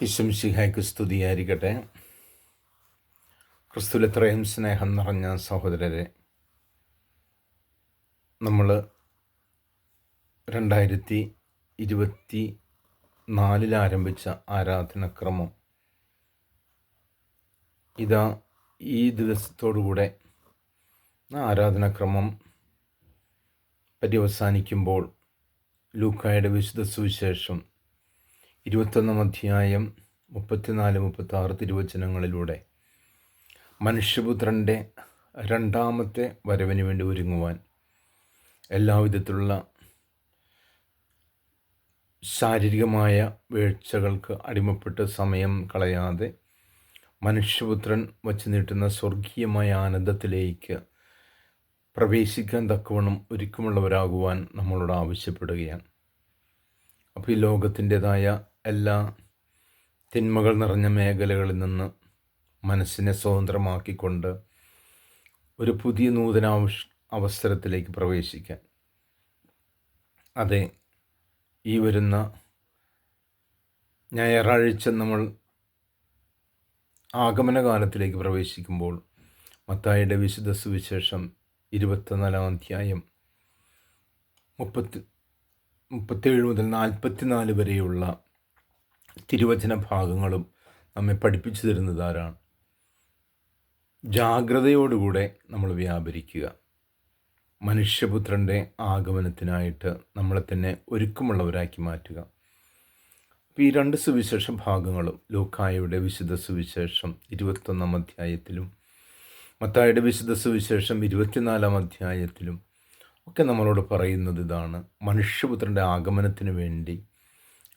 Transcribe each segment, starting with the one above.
ഈശംശിഹായ്ക്ക് സ്തുതിയായിരിക്കട്ടെ. ക്രിസ്തുലെത്രയും സ്നേഹം നിറഞ്ഞ സഹോദരരെ നമ്മൾ രണ്ടായിരത്തി ഇരുപത്തി നാലിലാരംഭിച്ച ആരാധനക്രമം ഇതാ ഈ ദിവസത്തോടുകൂടെ ആരാധനക്രമം പര്യവസാനിക്കുമ്പോൾ ലൂക്കായുടെ വിശുദ്ധ സുവിശേഷം ഇരുപത്തൊന്നാം അധ്യായം മുപ്പത്തിനാല് മുപ്പത്തി ആറ് തിരുവചനങ്ങളിലൂടെ മനുഷ്യപുത്രന്റെ രണ്ടാമത്തെ വരവിന് വേണ്ടി ഒരുങ്ങുവാൻ എല്ലാവിധത്തിലുള്ള ശാരീരികമായ വീഴ്ചകൾക്ക് അടിമപ്പെട്ട് സമയം കളയാതെ മനുഷ്യപുത്രൻ വച്ച് നീട്ടുന്ന സ്വർഗീയമായ ആനന്ദത്തിലേക്ക് പ്രവേശിക്കാൻ തക്കവണ്ണം ഒരുക്കമുള്ളവരാകുവാൻ നമ്മളോട് ആവശ്യപ്പെടുകയാണ്. അപ്പോൾ ഈ ലോകത്തിന്റെതായ എല്ലാ തിന്മകൾ നിറഞ്ഞ മേഖലകളിൽ നിന്ന് മനസ്സിനെ സ്വതന്ത്രമാക്കിക്കൊണ്ട് ഒരു പുതിയ നൂതന അവസരത്തിലേക്ക് പ്രവേശിക്കാൻ. അതെ ഈ വരുന്ന ഞായറാഴ്ച നമ്മൾ ആഗമനകാലത്തിലേക്ക് പ്രവേശിക്കുമ്പോൾ മത്തായിയുടെ വിശുദ്ധ സുവിശേഷം ഇരുപത്തിനാലാം അധ്യായം മുപ്പത്തി മുപ്പത്തേഴ് മുതൽ നാൽപ്പത്തിനാല് വരെയുള്ള തിരുവചന ഭാഗങ്ങളും നമ്മെ പഠിപ്പിച്ചു തരുന്നത് ആരാണ്? ജാഗ്രതയോടുകൂടെ നമ്മൾ വ്യാപരിക്കുക. മനുഷ്യപുത്രന്റെ ആഗമനത്തിനായിട്ട് നമ്മളെ തന്നെ ഒരുക്കമുള്ളവരാക്കി മാറ്റുക. ഈ രണ്ട് സുവിശേഷ ഭാഗങ്ങളും ലൂക്കായയുടെ വിശുദ്ധ സുവിശേഷം ഇരുപത്തൊന്നാം അധ്യായത്തിലും മത്തായുടെ വിശുദ്ധ സുവിശേഷം ഇരുപത്തിനാലാം അധ്യായത്തിലും ഒക്കെ നമ്മളോട് പറയുന്നത് ഇതാണ്. മനുഷ്യപുത്രന്റെ ആഗമനത്തിന് വേണ്ടി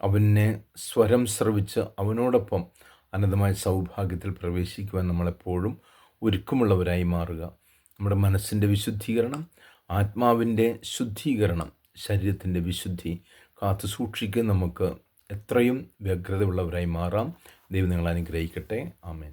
അവനെ സ്വരം ശ്രവിച്ച് അവനോടൊപ്പം അനന്തമായ സൗഭാഗ്യത്തിൽ പ്രവേശിക്കുവാൻ നമ്മളെപ്പോഴും ഒരുക്കമുള്ളവരായി മാറുക. നമ്മുടെ മനസ്സിന്റെ വിശുദ്ധീകരണം ആത്മാവിന്റെ ശുദ്ധീകരണം ശരീരത്തിന്റെ വിശുദ്ധി കാത്തു സൂക്ഷിക്കുക നമുക്ക് എത്രയും വ്യഗ്രതയുള്ളവരായി മാറാം. ദൈവം നിങ്ങൾ അനുഗ്രഹിക്കട്ടെ. ആമേൻ.